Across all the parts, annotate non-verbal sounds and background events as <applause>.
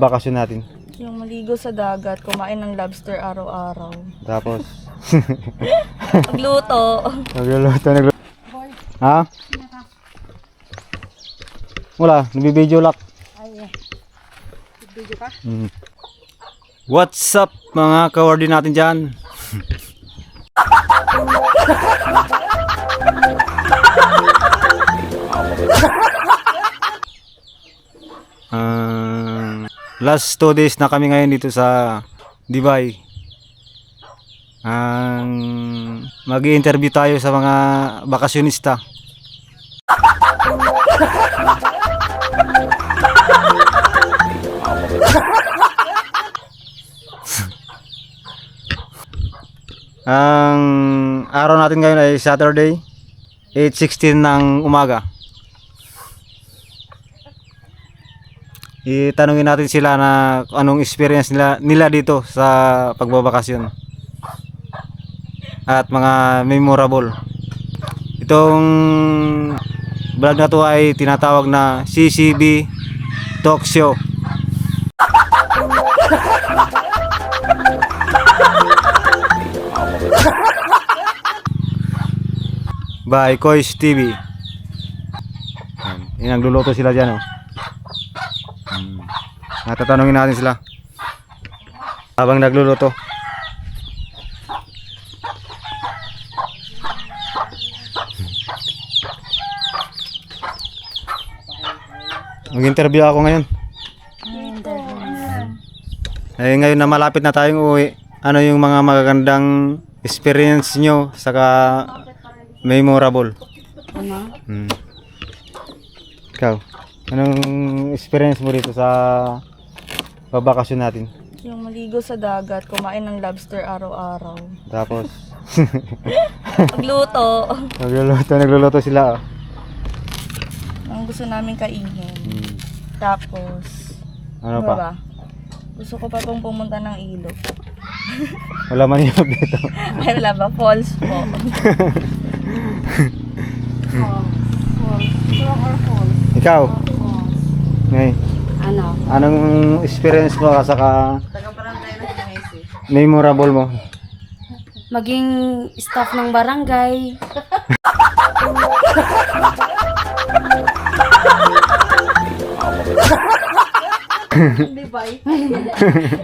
Bakasyon natin. Yung maligo sa dagat, kumain ng lobster araw-araw. Tapos, <laughs> Magluto. nagluluto, nagluluto. Ha? Wala, nagbibideo lak. Ay, video ka? Mm. What's up mga kawardi natin dyan? <laughs> Last two days na kami ngayon dito sa Dubai. Ang mag interview tayo sa mga bakasyonista. Ang araw natin ngayon ay Saturday, 8.16 ng umaga. Itanungin natin sila na anong experience nila, nila dito sa pagbabakasyon. At mga memorable. Itong vlog na to ay tinatawag na CCB Talk Show. by Kois TV. Yan. Nagluluto sila dyan, oh. Hmm. Natatanungin natin sila. Habang nagluluto. Mag-interview ako ngayon. Eh, ngayon na malapit na tayong uwi, ano yung mga magagandang experience nyo saka memorable? Ano? Hmm. Ikaw, anong experience mo dito sa babakasyon natin? Yung maligo sa dagat, kumain ng lobster araw-araw. Tapos, <laughs> Magluto. nagluluto, nagluluto sila. Oh. Ang gusto namin kainin. Hmm. Tapos, Ano ano pa? ba? Gusto ko pa pong pumunta ng ilog. <laughs> Wala man yun dito. Ay, wala ba? Falls po. <laughs> Ikaw, ngay, Ano? anong experience mo saka memorable mo? Maging staff ng barangay.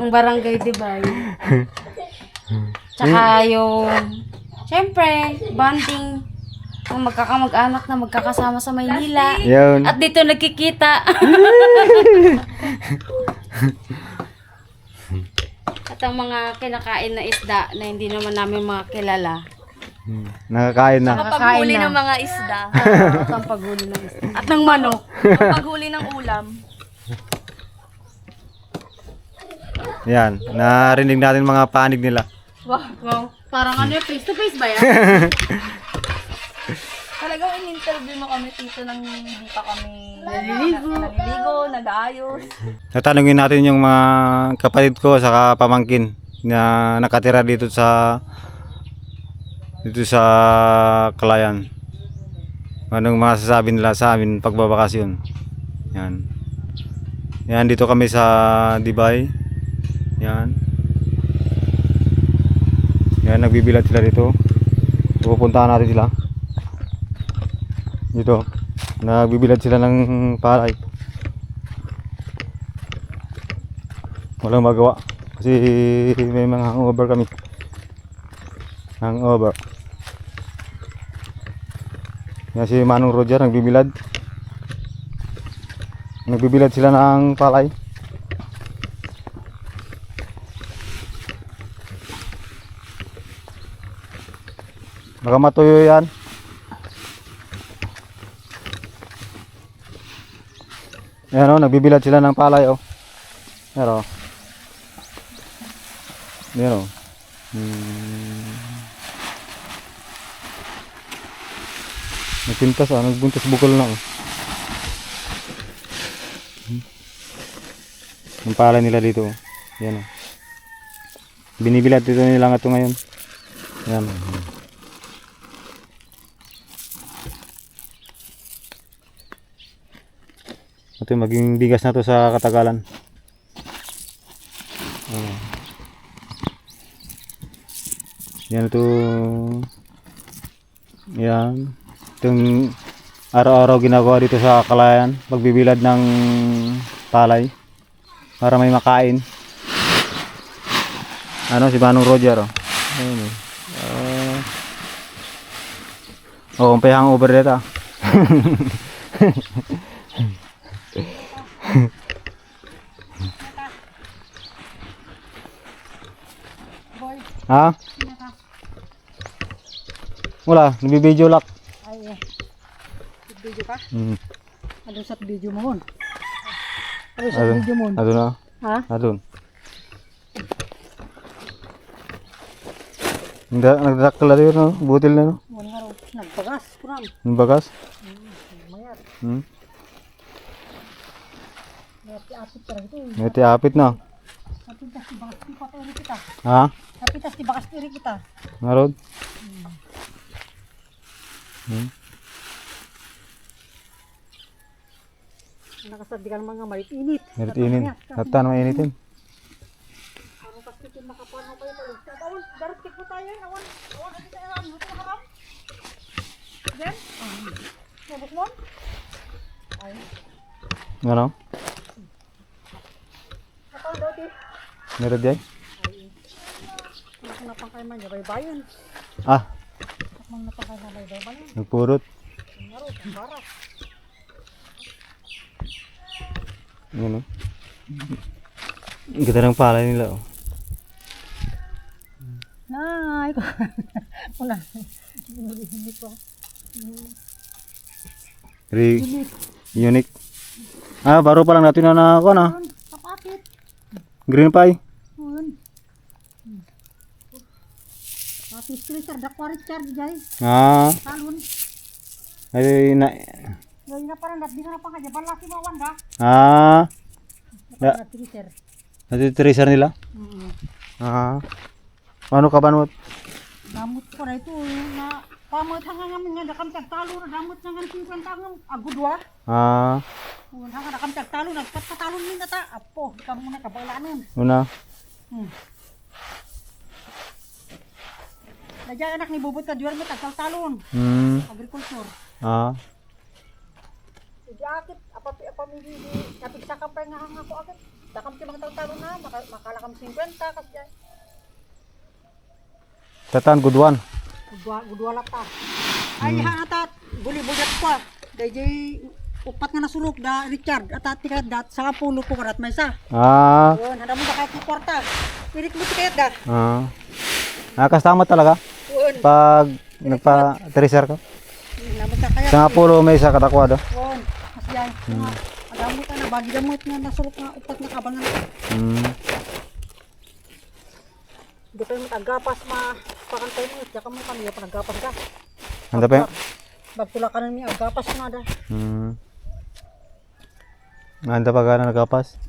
Ng barangay, di ba? Tsaka yung, syempre, bonding ng magkakamag-anak na magkakasama sa Maynila. Yun. At dito nagkikita. <laughs> At ang mga kinakain na isda na hindi naman namin mga kilala. Hmm. Nakakain na. Paghuli na. ng mga isda. <laughs> At ang paghuli ng isda. At ng manok. Paghuli ng ulam. Yan, narinig natin mga panig nila. Wow. Wow. Parang ano yung face to face ba yan? <laughs> In-interview mo kami dito nang hindi pa kami naliligo, naliligo nag-aayos. Tatanungin natin yung mga kapatid ko saka pamangkin na nakatira dito sa dito sa Kalayan. Anong masasabi nila sa amin pagbabakasyon? Yan. Yan dito kami sa Dubai. Yan. Yan nagbibilad sila dito. Pupuntahan natin sila. Dito. Nagbibilad sila ng palay. walang magawa kasi may mga hangover kami hangover yan si Manong Roger nagbibilad nagbibilad sila ng palay baka matuyo yan yan o nagbibilad sila ng palay o pero yan o. Hmm. Nagpintas ah, nagbuntas bukol na oh. Hmm. Ang pala nila dito oh. Yan oh. Binibilad dito nila nga ito ngayon. Yan. Ito maging bigas na to sa katagalan. Oh. Yan ito. Yan. Itong araw-araw ginagawa dito sa Kalayan. Pagbibilad ng palay. Para may makain. Ano si Manong Roger oh. Ayun eh. Ah. oh, umpihang over dito. <laughs> Ha? Wala, nagbibideo lak. Ay, eh. Video ka? Hmm. Ano sa video mo hon? Ano Adun, mo? adun na. Ha? Adun. Nagda, nagdakla rin no? Butil na no? Wala nga raw. Nagpagas. Kurang. Yung bagas? Mayat. Hmm? Mayat apit ka ito. May tiapit na. Napitas di bakas di patay kita. Ha? Napitas di bakas diri kita. Narod? Hmm? Nakasad di ka naman nga malit init. Merit inin. Hatan mainitin. Ano kasi ito makapano kayo pala. Awan, darat kit po tayo. Awan, awan, ano tayo. Then? Mabuk mo? Ay, Ano? nakal daw ti. Meron di? Kayo man, yabay bayan. Ah, Nakmang napang kayo na bay bayan. nagpurot. Ang baras. Ano? Ang ganda ng palay nila oh. Nay. <laughs> Wala. Hindi ko. Very unique. Ah, baru pa lang natin na na ako na. Green pie. Yun. Kapit ko sir, dakwa Richard, jay. Ah, Talon. ay na Gawin na parang nat, di ka na pang kanya. Balaki mo, wanda. ah, Ya. Nat, sir. nati tracer nila. Mm. Ah. Ano ka ba no? Damot ko na ito, yung na pamot hanga nga mga nakam tagtalo na damot nga nga singkwan tangang agudwa. Ah, Kung hanga nakam tagtalo, nagpatalo ni nata. Apo, di ka muna kabailanan. una. Hmm. Nadya anak ni bubot ka diwan mo tagtalon. Hmm. Agriculture. Ah. Hindi akit, apapi apamili di napigsa ka pa nga hanga ko akit. Dakam ti mga tagtalon na, maka, makalakam 50 kasi yan. Tatan good one. Gudwa, gudwa lata. Ay, ha atat, buli-bulat pa. Dahil upat nga nasulok da Richard at at tikat dat sa pulo ko karat may sa. Ah. Yun, handa mo da kahit kwarta. Pilit mo tikat da. Ah. Nakastama talaga pag nagpa tracer ka. naman ka kaya. Sa nga pulo may isa katakwado. Yun, kasi yan. Nga, adamot ka na, bagi damot nga nasulok nga upat nga kabangan. Hmm. Hindi kayo matagapas ma pakantay mo. Diyan ka mo kami, panagapas ka. Anda pa? Bagtula ka na niya, agapas nga da. Hmm. Anda pa gana nagapas?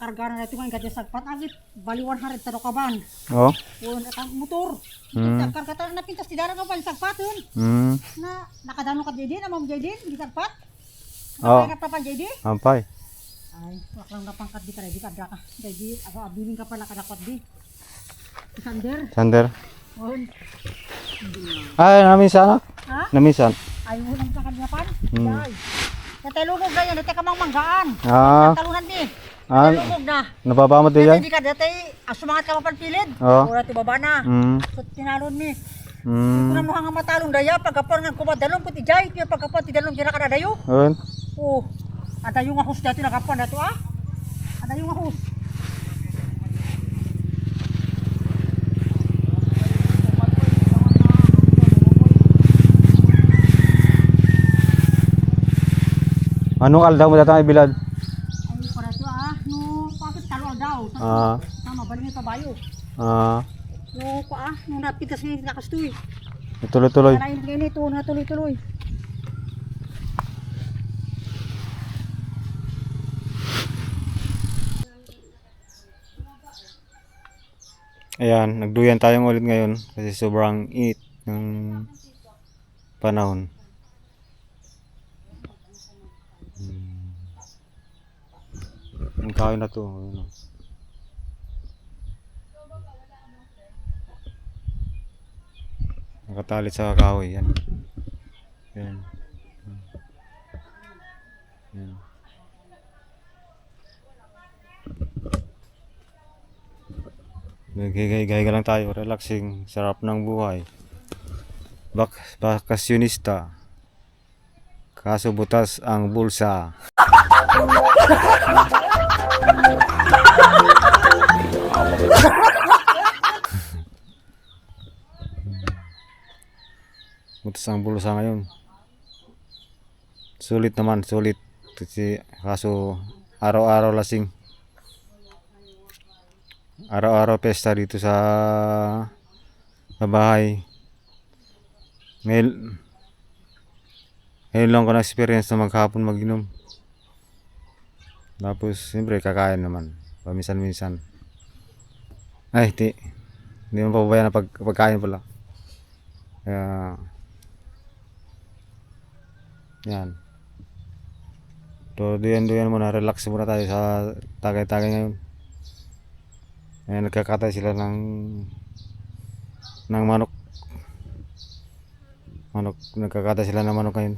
Pakarga na natin nga, gadya sagpat. Agit, bali 100 taro ka ban. Oh. Yun, at ang motor. Hmm. Sagkar ka tayo, napintas ti darang ka pa, sagpat yun. Hmm. Na, nakadano ka JD, na ma'am JD, hindi sagpat. Oh. Nakaya ka pa pa JD. Ampay. Ay, wak lang napangkat di ka, di ka, ka. JD, ako abiling ka pala kadakot di. Sander, Sander. yun. Ay, namisan. Ha? Namisan. Ay, unang ka kanyapan. Hmm. Ay. Natalugog na yan, dati ka mang manggaan. Ah. Talunan di. Ah, Natalugog na. nababamot din yan? di ka, dati, asumangat ka mapalpilid. Oo. Ura ti baba na. Hmm. So, tinalon mi. Hmm. Kuna mo hanga matalong daya, pagkapon nga kumadalong ko ti jay, kaya pagkapon ti dalong dira ka na dayo. Yun. Oh, ada yung ahos dati nakapan na to ah. Ada yung ahos. Anong aldaw mo datang ibilad? Ay, para to ah. No, bakit talo daw? Ah. Tama, balik ni kabayo. Ah. No, ko ah, no napitas ni nakastoy. Tuloy-tuloy. Kalain kayo nito, na tuloy-tuloy. Ayan, nagduyan tayong ulit ngayon kasi sobrang init ng panahon. Hmm. kahoy na to. Ayun, Nakatali sa kahoy yan. Yan. Yan. Naghihiga lang tayo, relaxing, sarap ng buhay. Bak bakasyonista. Kaso butas ang bulsa. <laughs> butas ang bulsa ngayon. Sulit naman, sulit. Kasi kaso araw-araw lasing. Araw-araw pesta dito sa sa bahay. Ngayon, ngayon lang ko na-experience na maghapon mag-inom. Tapos, siyempre, kakain naman. Paminsan-minsan. Ay, ti. Hindi mo pababayaan na pag, pagkain pala. Kaya, yan. So, duyan-duyan muna. Relax muna tayo sa tagay-tagay ngayon. Ayan, nagkakatay sila ng ng manok. Manok, nagkakatay sila ng manok ngayon.